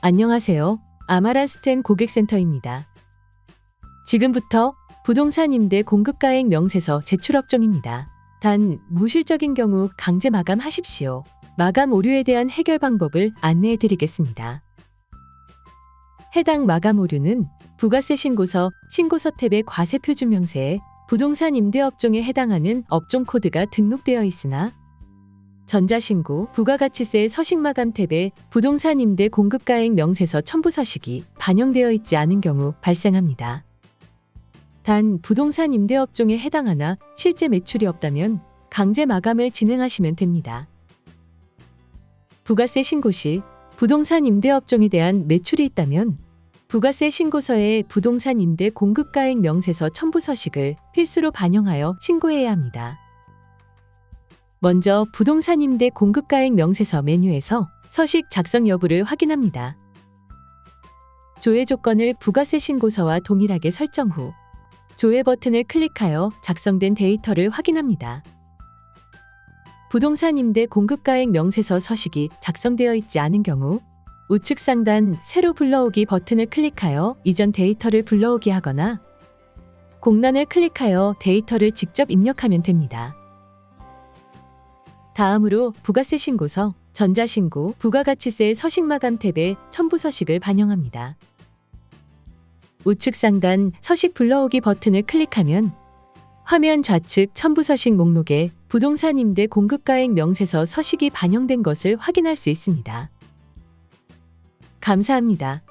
안녕하세요. 아마란스텐 고객센터입니다. 지금부터 부동산 임대 공급가액 명세서 제출 업종입니다. 단 무실적인 경우 강제 마감하십시오. 마감 오류에 대한 해결 방법을 안내해 드리겠습니다. 해당 마감 오류는 부가세 신고서, 신고서 탭의 과세 표준 명세에 부동산 임대 업종에 해당하는 업종 코드가 등록되어 있으나 전자신고, 부가가치세 서식 마감 탭에 부동산 임대 공급가액 명세서 첨부 서식이 반영되어 있지 않은 경우 발생합니다. 단 부동산 임대 업종에 해당하나 실제 매출이 없다면 강제 마감을 진행하시면 됩니다. 부가세 신고 시 부동산 임대 업종에 대한 매출이 있다면 부가세 신고서에 부동산 임대 공급가액 명세서 첨부 서식을 필수로 반영하여 신고해야 합니다. 먼저 부동산 임대 공급가액 명세서 메뉴에서 서식 작성 여부를 확인합니다. 조회 조건을 부가세 신고서와 동일하게 설정 후 조회 버튼을 클릭하여 작성된 데이터를 확인합니다. 부동산 임대 공급가액 명세서 서식이 작성되어 있지 않은 경우 우측 상단 새로 불러오기 버튼을 클릭하여 이전 데이터를 불러오기 하거나 공란을 클릭하여 데이터를 직접 입력하면 됩니다. 다음으로 부가세 신고서, 전자신고, 부가가치세 서식 마감 탭에 첨부 서식을 반영합니다. 우측 상단 서식 불러오기 버튼을 클릭하면 화면 좌측 첨부 서식 목록에 부동산 임대 공급가액 명세서 서식이 반영된 것을 확인할 수 있습니다. 감사합니다.